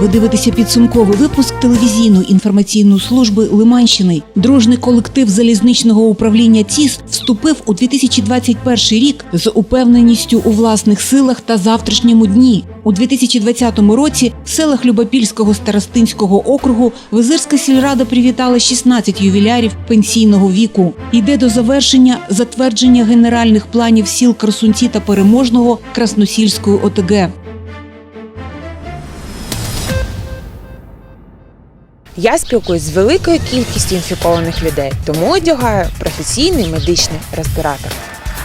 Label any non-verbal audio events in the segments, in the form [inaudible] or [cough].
Ви дивитеся підсумковий випуск телевізійної інформаційної служби Лиманщини. Дружний колектив залізничного управління ТІС вступив у 2021 рік з упевненістю у власних силах та завтрашньому дні. У 2020 році в селах Любопільського старостинського округу Визирська сільрада привітала 16 ювілярів пенсійного віку. Йде до завершення затвердження генеральних планів сіл Красунці та Переможного Красносільської ОТГ. Я спілкуюсь з великою кількістю інфікованих людей, тому одягаю професійний медичний респіратор.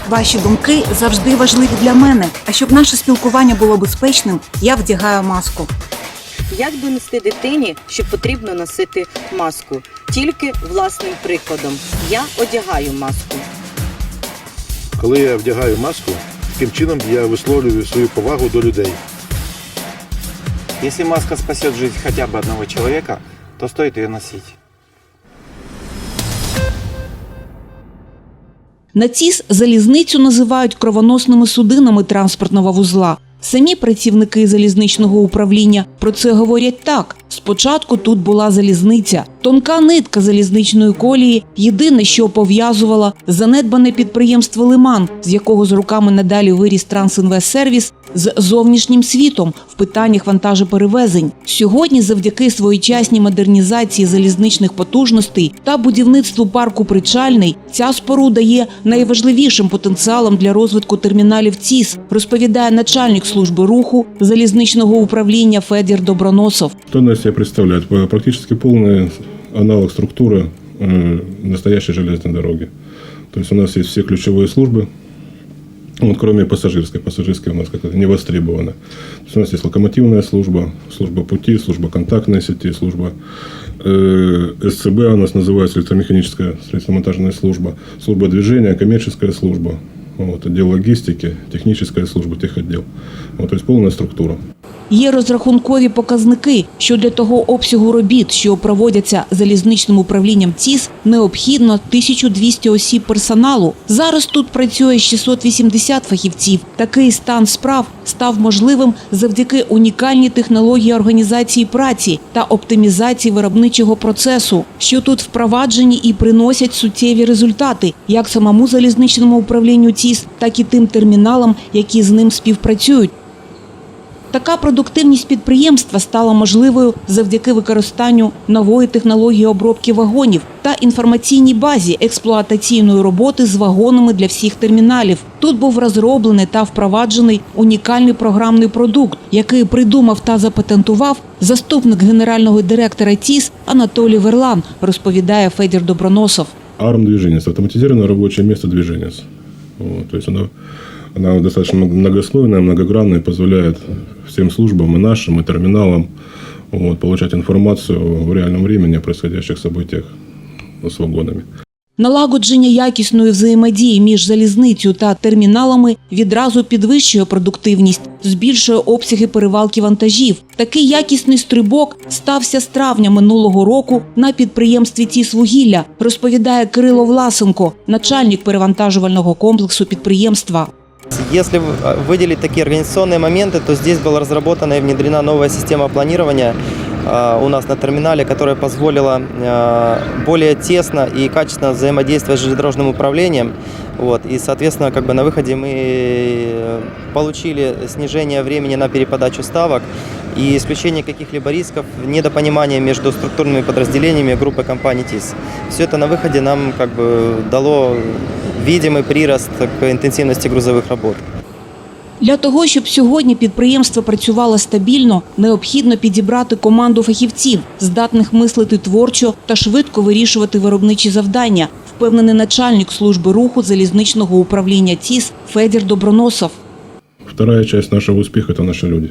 Ваші думки завжди важливі для мене. А щоб наше спілкування було безпечним, я вдягаю маску. Як донести дитині, що потрібно носити маску? Тільки власним прикладом. Я одягаю маску. Коли я вдягаю маску, таким чином я висловлюю свою повагу до людей. Если маска спасет жизнь хотя бы одного человека, то стоит ее носить. На ЦІС залізницю називають кровоносними судинами транспортного вузла. Самі працівники залізничного управління про це говорять так: спочатку тут була залізниця, тонка нитка залізничної колії, єдине, що пов'язувала занедбане підприємство Лиман, з якого з руками надалі виріс Трансінвестсервіс, з зовнішнім світом в питаннях вантажоперевезень. Сьогодні, завдяки своєчасній модернізації залізничних потужностей та будівництву парку Причальний, ця споруда є найважливішим потенціалом для розвитку терміналів ЦІС, розповідає начальник служби руху залізничного управління Федір Доброносов. Что она из себя представляет? П- Практически полный аналог структуры э, настоящей железной дороги. То есть у нас есть все ключевые службы, вот, кроме пассажирской. Пассажирская у нас как-то не востребована. То есть у нас есть локомотивная служба, служба пути, служба контактной сети, служба э, СЦБ у нас называется электромеханическая строительно-монтажная служба, служба движения, коммерческая служба, вот, отдел логистики, техническая служба, техотдел. Вот, то есть полная структура. Є розрахункові показники, що для того обсягу робіт, що проводяться залізничним управлінням ЦІС, необхідно 1200 осіб персоналу. Зараз тут працює 680 фахівців. Такий стан справ став можливим завдяки унікальній технології організації праці та оптимізації виробничого процесу, що тут впроваджені і приносять суттєві результати як самому залізничному управлінню ЦІС, так і тим терміналам, які з ним співпрацюють. Така продуктивність підприємства стала можливою завдяки використанню нової технології обробки вагонів та інформаційній базі експлуатаційної роботи з вагонами для всіх терміналів. Тут був розроблений та впроваджений унікальний програмний продукт, який придумав та запатентував заступник генерального директора ТІС Анатолій Верлан, розповідає Федір Доброносов. ARM движение, автоматизированное рабочее место движения. Вот, то есть она достаточно многослойная, многогранная, позволяет всем службам и нашим, и терминалам вот, получать информацию в реальном времени о происходящих событиях с вагонами. Налагодження якісної взаємодії між залізницею та терміналами відразу підвищує продуктивність, збільшує обсяги перевалки вантажів. Такий якісний стрибок стався з травня минулого року на підприємстві «Тісвугілля», розповідає Кирило Власенко, начальник перевантажувального комплексу підприємства. Если в- выделить такие организационные моменты, то здесь была разработана и внедрена новая система планирования а, у нас на терминале, которая позволила а, более тесно и качественно взаимодействовать с железнодорожным управлением. Вот, и, соответственно, как бы на выходе мы э, получили снижение времени на переподачу ставок и исключение каких-либо рисков недопонимания между структурными подразделениями группы компаний ТИС. Все это на выходе нам как бы дало видимый прирост к интенсивности грузовых работ. Для того, щоб сьогодні підприємство працювало стабільно, необхідно підібрати команду фахівців, здатних мислити творчо та швидко вирішувати виробничі завдання, впевнений начальник служби руху залізничного управління ТІС Федір Доброносов. Вторая часть нашего успеха – это наши люди.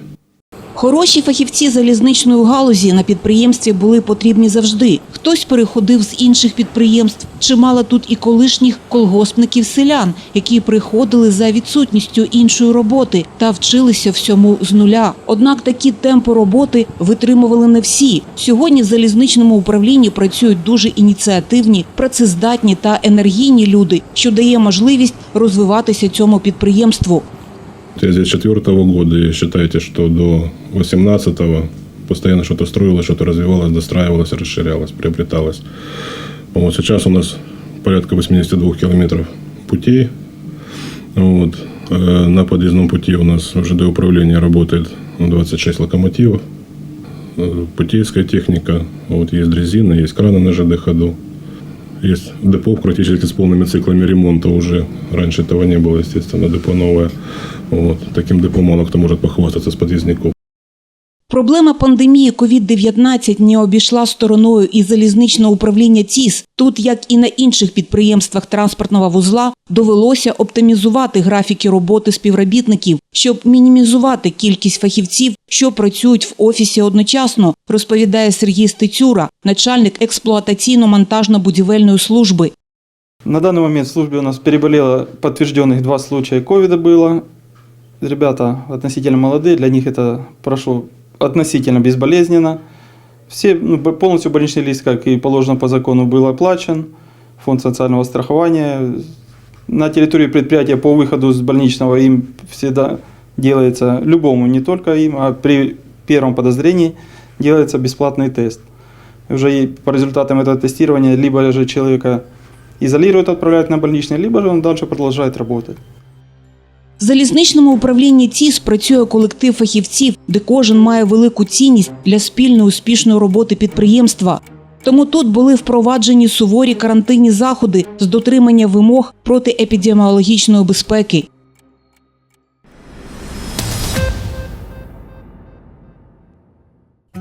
Хороші фахівці залізничної галузі на підприємстві були потрібні завжди. Хтось переходив з інших підприємств. Чимало тут і колишніх колгоспників селян, які приходили за відсутністю іншої роботи та вчилися всьому з нуля. Однак такі темпи роботи витримували не всі. Сьогодні в залізничному управлінні працюють дуже ініціативні, працездатні та енергійні люди, що дає можливість розвиватися цьому підприємству. Здесь четвертого года, и считайте, что до 18 постоянно что-то строилось, что-то развивалось, достраивалось, расширялось, приобреталось. Вот сейчас у нас порядка 82 километров путей. Вот. Э, На подъездном пути у нас в ЖД управления работает 26 локомотивов. Э, Путейская техника. Вот есть дрезина, есть краны на ЖД ходу. Есть депо практически с полными циклами ремонта уже. Раньше этого не было, естественно, депо новое. Вот. Таким депо мало кто может похвастаться с подъездников. Проблема пандемії COVID-19 не обійшла стороною і залізничне управління ТІС. Тут, як і на інших підприємствах транспортного вузла, довелося оптимізувати графіки роботи співробітників, щоб мінімізувати кількість фахівців, що працюють в офісі одночасно, розповідає Сергій Стецюра, начальник експлуатаційно-монтажно-будівельної служби. На данный момент в службе у нас переболело подтвержденных два случая ковида было. Ребята относительно молодые, для них это прошло относительно безболезненно. Все, ну, полностью больничный лист, как и положено по закону, был оплачен. Фонд социального страхования. На территории предприятия по выходу с больничного им всегда делается, любому, не только им, а при первом подозрении делается бесплатный тест. Уже по результатам этого тестирования либо же человека изолируют, отправляют на больничный, либо же он дальше продолжает работать. Залізничному управлінні ТІС працює колектив фахівців, де кожен має велику цінність для спільної успішної роботи підприємства. Тому тут були впроваджені суворі карантинні заходи з дотримання вимог протиепідеміологічної безпеки.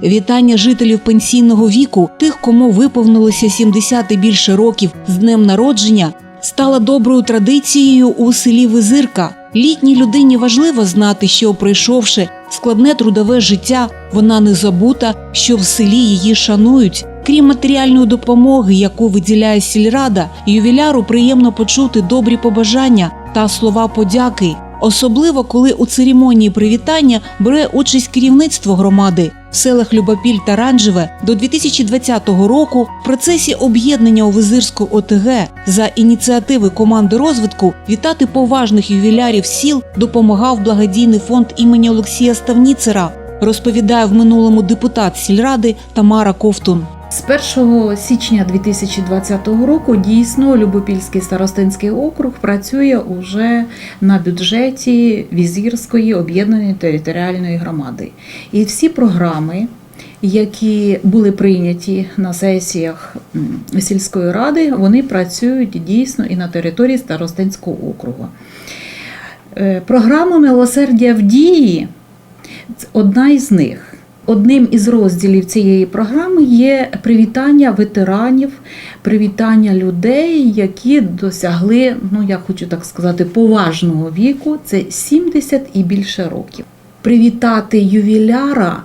Вітання жителів пенсійного віку, тих, кому виповнилося 70 і більше років з днем народження, стала доброю традицією у селі Визирка. Літній людині важливо знати, що пройшовши складне трудове життя, вона не забута, що в селі її шанують. Крім матеріальної допомоги, яку виділяє сільрада, ювіляру приємно почути добрі побажання та слова подяки. Особливо коли у церемонії привітання бере участь керівництво громади в селах Любопіль та Ранжеве до 2020 року в процесі об'єднання у Визирську ОТГ за ініціативи команди розвитку вітати поважних ювілярів сіл допомагав благодійний фонд імені Олексія Ставніцера, розповідає в минулому депутат сільради Тамара Ковтун. З 1 січня 2020 року дійсно Любопільський старостинський округ працює уже на бюджеті Візірської об'єднаної територіальної громади. І всі програми, які були прийняті на сесіях сільської ради, вони працюють дійсно і на території Старостинського округу. Е, Програма Милосердя в дії одна із них. Одним із розділів цієї програми є привітання ветеранів, привітання людей, які досягли, ну я хочу так сказати, поважного віку це 70 і більше років. Привітати ювіляра,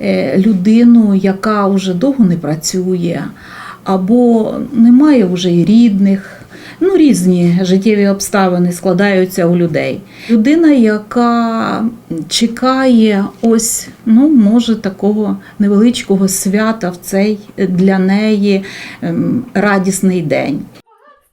е, людину, яка вже довго не працює, або немає вже і рідних. Ну, різні життєві обставини складаються у людей. Людина, яка чекає ось, ну, може, такого невеличкого свята в цей для неї ем, радісний день.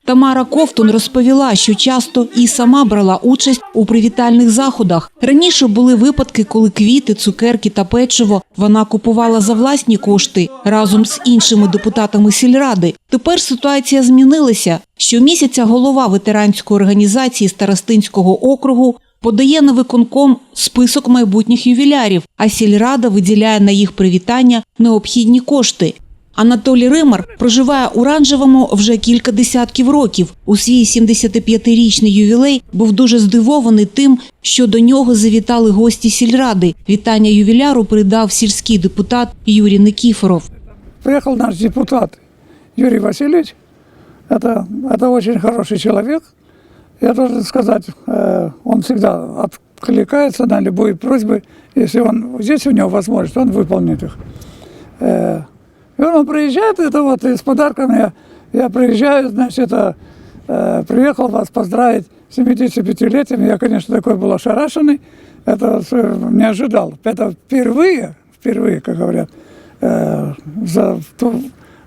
Тамара Ковтун розповіла, що часто і сама брала участь у привітальних заходах. Раніше були випадки, коли квіти, цукерки та печиво вона купувала за власні кошти разом з іншими депутатами сільради. Тепер ситуація змінилася. Щомісяця голова ветеранської організації Старостинського округу подає на виконком список майбутніх ювілярів, а сільрада виділяє на їх привітання необхідні кошти. Анатолій Римар проживає у Ранжевому вже кілька десятків років. У свій 75-річний ювілей був дуже здивований тим, що до нього завітали гості сільради. Вітання ювіляру передав сільський депутат Юрій Никіфоров. Приехал наш депутат Юрий Васильевич. Это, это очень хороший человек. Я должен сказать, э, он всегда откликается на любые просьбы. Если он здесь у него возможность, он выполнит их. Э, и он приезжает, это вот с подарками я, я приезжаю, значит, это, э, приехал вас поздравить с 75-летием. Я, конечно, такой был ошарашенный. Это э, не ожидал. Это впервые, впервые, как говорят, э, за, ту-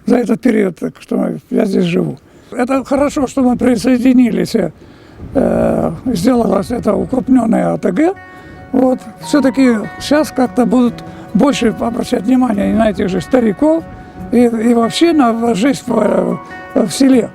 за этот период, что я здесь живу. Это хорошо, что мы присоединились, э, сделалось это укрупненное АТГ. Вот. Все-таки сейчас как-то будут больше обращать внимание и на этих же стариков, и, и вообще на жизнь в, в селе.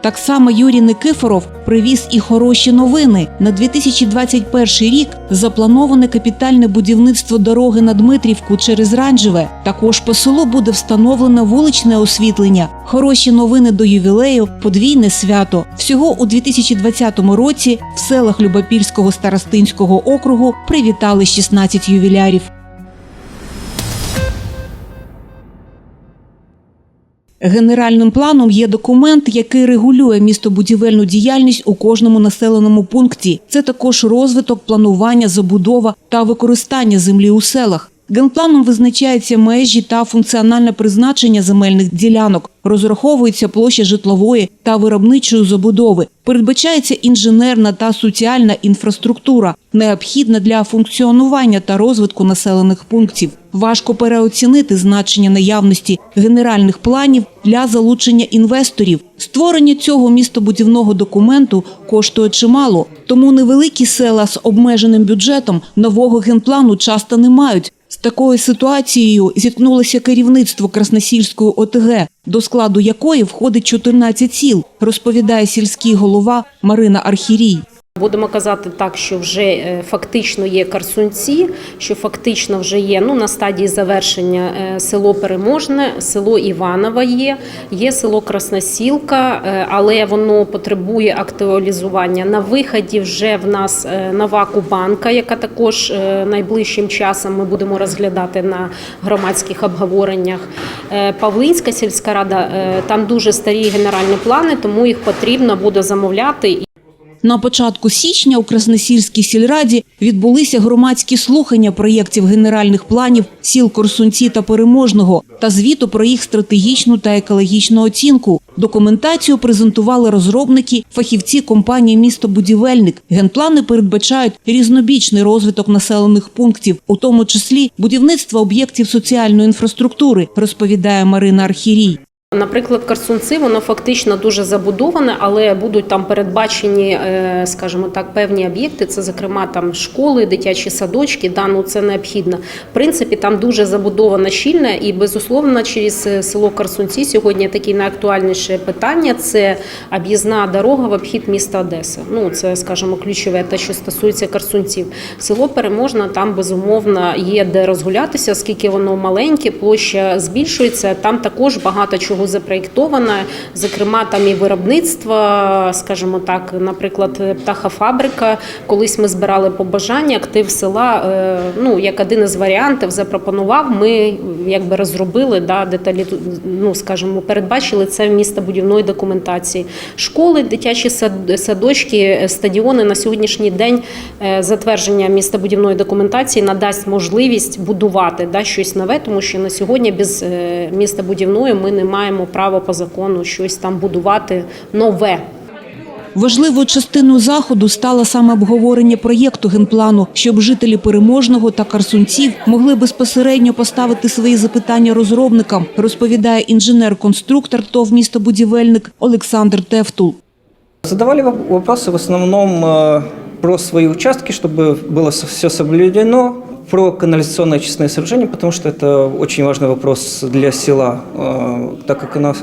Так само Юрій Никифоров привіз і хороші новини. На 2021 рік заплановане капітальне будівництво дороги на Дмитрівку через Ранжеве. Також по селу буде встановлено вуличне освітлення. Хороші новини до ювілею, подвійне свято. Всього у 2020 році в селах Любопільського старостинського округу привітали 16 ювілярів. Генеральним планом є документ, який регулює містобудівельну діяльність у кожному населеному пункті. Це також розвиток, планування, забудова та використання землі у селах. Генпланом визначаються межі та функціональне призначення земельних ділянок, розраховується площа житлової та виробничої забудови, передбачається інженерна та соціальна інфраструктура, необхідна для функціонування та розвитку населених пунктів. Важко переоцінити значення наявності генеральних планів для залучення інвесторів. Створення цього містобудівного документу коштує чимало, тому невеликі села з обмеженим бюджетом нового генплану часто не мають. З такою ситуацією зіткнулося керівництво Красносільської ОТГ, до складу якої входить 14 сіл, розповідає сільський голова Марина Архірій. Будемо казати так, що вже е, фактично є Карсунці, що фактично вже є ну, на стадії завершення е, село Переможне, село Іваново є, є село Красносілка, е, але воно потребує актуалізування. На виході вже в нас нова Кубанка, яка також найближчим часом ми будемо розглядати на громадських обговореннях. Павлинська сільська рада, там дуже старі генеральні плани, тому їх потрібно буде замовляти. На початку січня у Красносільській сільраді відбулися громадські слухання проєктів генеральних планів сіл Корсунці та Переможного та звіту про їх стратегічну та екологічну оцінку. Документацію презентували розробники, фахівці компанії «Містобудівельник». Генплани передбачають різнобічний розвиток населених пунктів, у тому числі будівництво об'єктів соціальної інфраструктури, розповідає Марина Архірій. Наприклад, Карсунці, воно фактично дуже забудоване, але будуть там передбачені, е, скажімо так, певні об'єкти. Це, зокрема, там школи, дитячі садочки. Да, ну це необхідно. В принципі, там дуже забудована щільна і безусловно, через е, село Карсунці сьогодні таке найактуальніше питання це об'їзна дорога в обхід міста Одеси. Ну це, скажімо, ключове те, що стосується Карсунців. Село Переможна там безумовно є де розгулятися, оскільки воно маленьке, площа збільшується. Там також багато чого запроєктовано, зокрема там і виробництво, скажімо так, наприклад, птахофабрика. Колись ми збирали побажання, актив села. е, Ну як один із варіантів запропонував. Ми якби розробили да деталі, ну скажімо, передбачили це в містобудівної документації. Школи, дитячі садочки, стадіони на сьогоднішній день е, затвердження містобудівної документації надасть можливість будувати да, щось нове, тому що на сьогодні без е, містобудівної ми не маємо права по закону щось там будувати нове. Важливою частиною заходу стало саме обговорення проєкту генплану, щоб жителі переможного та карсунців могли безпосередньо поставити свої запитання розробникам, розповідає інженер-конструктор ТОВ містобудівельник Олександр Тевтул. Задавали воп- вопросы в основном э, про свои участки, чтобы было все соблюдено, про канализационное очистное сооружение, потому что это очень важный вопрос для села, э, так как у нас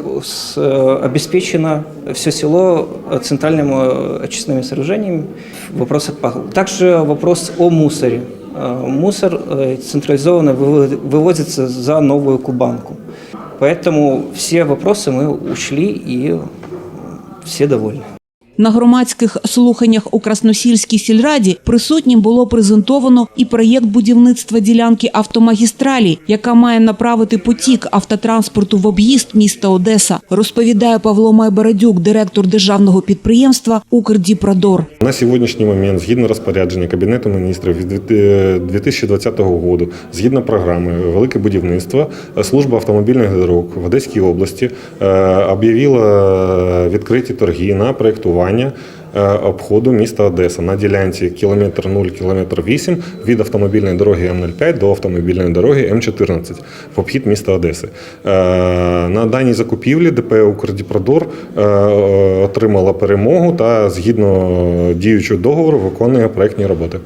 э, обеспечено все село э, центральным э, очистными сооружениями. Вопрос отпал. Также вопрос о мусоре. Мусор централизованно вывозится за новую кубанку. Поэтому все вопросы мы учли и все довольны. На громадських слуханнях у Красносільській сільраді присутнім було презентовано і проєкт будівництва ділянки автомагістралі, яка має направити потік автотранспорту в об'їзд міста Одеса, розповідає Павло Майбарадюк, директор державного підприємства «Укрдіпродор». На сьогоднішній момент, згідно розпорядження Кабінету міністрів від е, 2020 року, згідно програми Велике будівництво, е, служба автомобільних дорог в Одеській області е, об'явила відкриті торги на проєктування е, обходу міста Одеса на ділянці кілометр 0, кілометр 8 від автомобільної дороги М05 до автомобільної дороги М14 в обхід міста Одеси. Е, На даній закупівлі ДП «Укрдіпродор» е, отримала перемогу та згідно діючого договору виконує проектні роботи.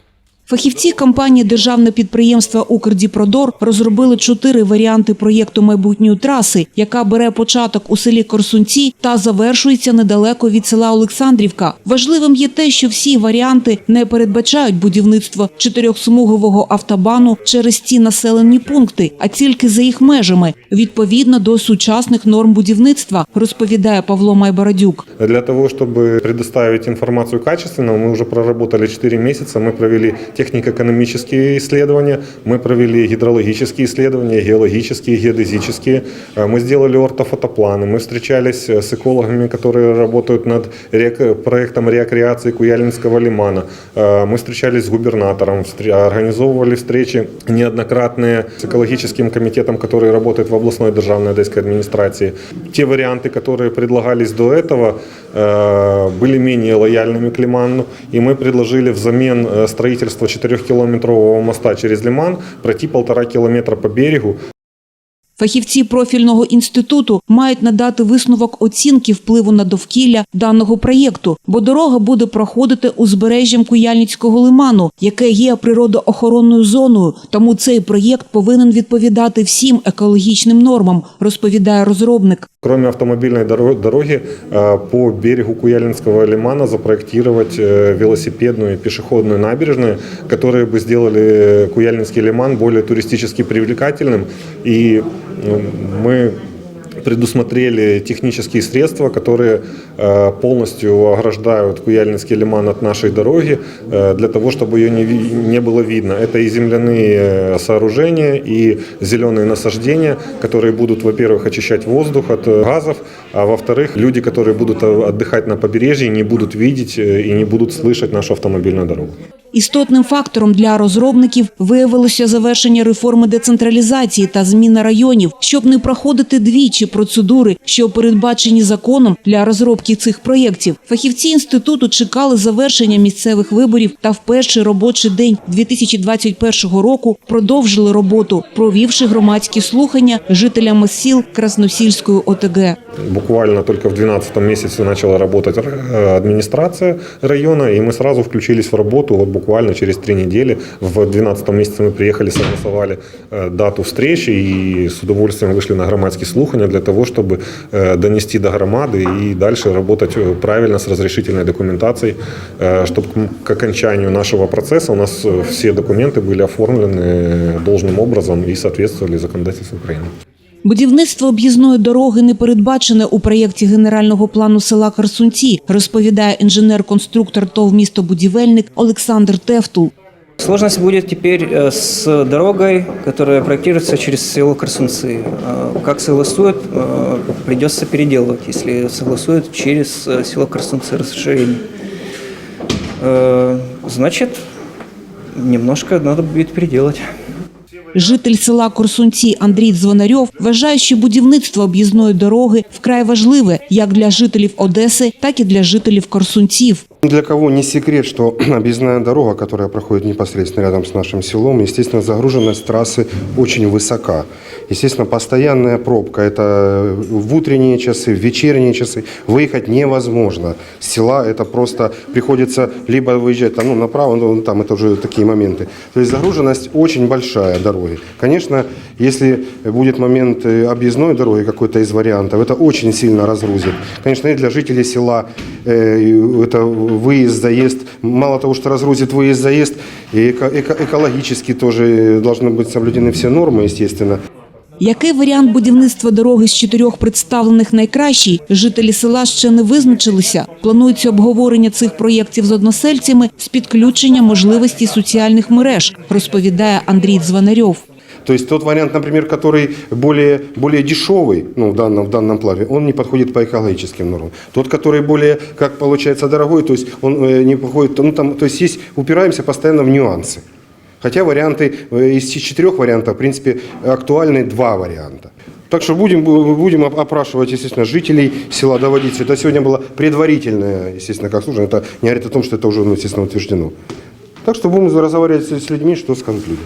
Фахівці компанії Державне підприємство «Укрдіпродор» розробили чотири варіанти проєкту майбутньої траси, яка бере початок у селі Корсунці та завершується недалеко від села Олександрівка. Важливим є те, що всі варіанти не передбачають будівництво чотирьохсмугового автобану через ці населені пункти, а тільки за їх межами, відповідно до сучасних норм будівництва, розповідає Павло Майбородюк. Для того, чтобы предоставить информацию качественно, мы уже проработали 4 месяца, мы провели технико-экономические исследования, мы провели гидрологические исследования, геологические, геодезические, Э, мы сделали ортофотопланы, мы встречались э, с экологами, которые работают над проектом рекреации Куяльнинского лимана, Э, мы встречались с губернатором, организовывали встречи неоднократные с экологическим комитетом, который работает в областной державной одесской администрации. Те варианты, которые предлагались до этого, были менее лояльными к Лиману, и мы предложили взамен строительства 4-километрового моста через Лиман пройти полтора километра по берегу, Фахівці профільного інституту мають надати висновок оцінки впливу на довкілля даного проєкту, бо дорога буде проходити узбережжям Куяльницького лиману, яке є природоохоронною зоною. Тому цей проєкт повинен відповідати всім екологічним нормам, розповідає розробник. Кроме автомобильной доро- дороги, э, по берегу Куяльинского лимана запроектировать э, велосипедную и пешеходную набережную, которые бы сделали Куяльнинский лиман более туристически привлекательным. И ну, мы предусмотрели технические средства, которые э, полностью ограждают Куяльнинский лиман от нашей дороги, э, для того, чтобы ее не, ви- не было видно. Это и земляные э, сооружения, и зеленые насаждения, которые будут, во-первых, очищать воздух от э, газов, а во-вторых, люди, которые будут э, отдыхать на побережье, не будут видеть э, и не будут слышать нашу автомобильную дорогу. Істотним фактором для розробників виявилося завершення реформи децентралізації та зміна районів, щоб не проходити двічі процедури, що передбачені законом для розробки цих проєктів. Фахівці інституту чекали завершення місцевих виборів та в перший робочий день 2021 року продовжили роботу, провівши громадські слухання жителями сіл Красносільської ОТГ. Буквально только в 12 месяце начала работать э, администрация района, и мы сразу включились в работу. Вот буквально через три недели, в 12 месяце мы приехали, согласовали э, дату встречи и с удовольствием вышли на громадские слухания для того, чтобы э, донести до громады и дальше работать э, правильно с разрешительной документацией, э, чтобы к- к окончанию нашего процесса у нас э, все документы были оформлены должным образом и соответствовали законодательству Украины. Будівництво об'їзної дороги не передбачене у проєкті генерального плану села Харсунці, розповідає інженер-конструктор ТОВ «Містобудівельник» Олександр Тевтул. Сложность будет теперь э, с дорогой, которая проектируется через село Красунцы. Э, Как согласуют, э, придется переделывать, если согласуют через э, село Красунцы расширение. Э, Значит, немножко надо будет переделать. Житель села Корсунці Андрій Дзвонарьов вважає, що будівництво об'їзної дороги вкрай важливе як для жителів Одеси, так і для жителів Корсунців. Для кого не секрет, что [clears throat] объездная дорога, которая проходит непосредственно рядом с нашим селом, естественно, загруженность трассы очень высока. Естественно, постоянная пробка. Это в утренние часы, в вечерние часы выехать невозможно. С села это просто приходится либо выезжать там, ну, направо, ну, там это уже такие моменты. То есть загруженность очень большая дороги. Конечно, если будет момент э, объездной дороги, какой-то из вариантов, это очень сильно разгрузит. Конечно, и для жителей села э, это выезд, заезд. Мало того, что разгрузит выезд, заезд, и эко- эко- экологически тоже должны быть соблюдены все нормы, естественно. Який варіант будівництва дороги з чотирьох представлених найкращий, жителі села ще не визначилися. Планується обговорення цих проєктів з односельцями з підключенням можливості соціальних мереж, розповідає Андрій Дзвонарьов. То есть тот вариант, например, который более, более дешевый ну, в, данном, в данном плаве, он не подходит по экологическим нормам. Тот, который более, как получается, дорогой, то есть он э, не подходит, ну, там, то есть есть, упираемся постоянно в нюансы. Хотя варианты, э, из четырех вариантов, в принципе, актуальны два варианта. Так что будем, будем оп- опрашивать, естественно, жителей села, доводить. Это сегодня было предварительное, естественно, как служба. Это не говорит о том, что это уже, ну, естественно, утверждено. Так что будем разговаривать с людьми, что скажут люди.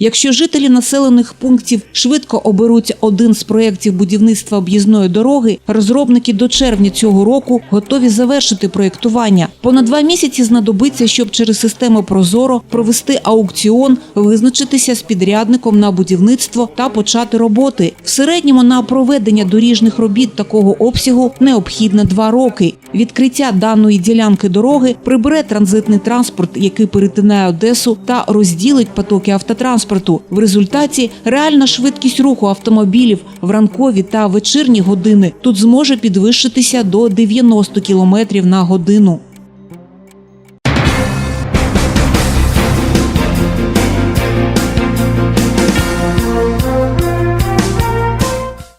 Якщо жителі населених пунктів швидко оберуть один з проєктів будівництва об'їзної дороги, розробники до червня цього року готові завершити проєктування. Понад два місяці знадобиться, щоб через систему Прозоро провести аукціон, визначитися з підрядником на будівництво та почати роботи. В середньому на проведення доріжних робіт такого обсягу необхідно два роки. Відкриття даної ділянки дороги прибере транзитний транспорт, який перетинає Одесу, та розділить потоки автотранспорту. В результаті реальна швидкість руху автомобілів в ранкові та вечірні години тут зможе підвищитися до 90 км на годину.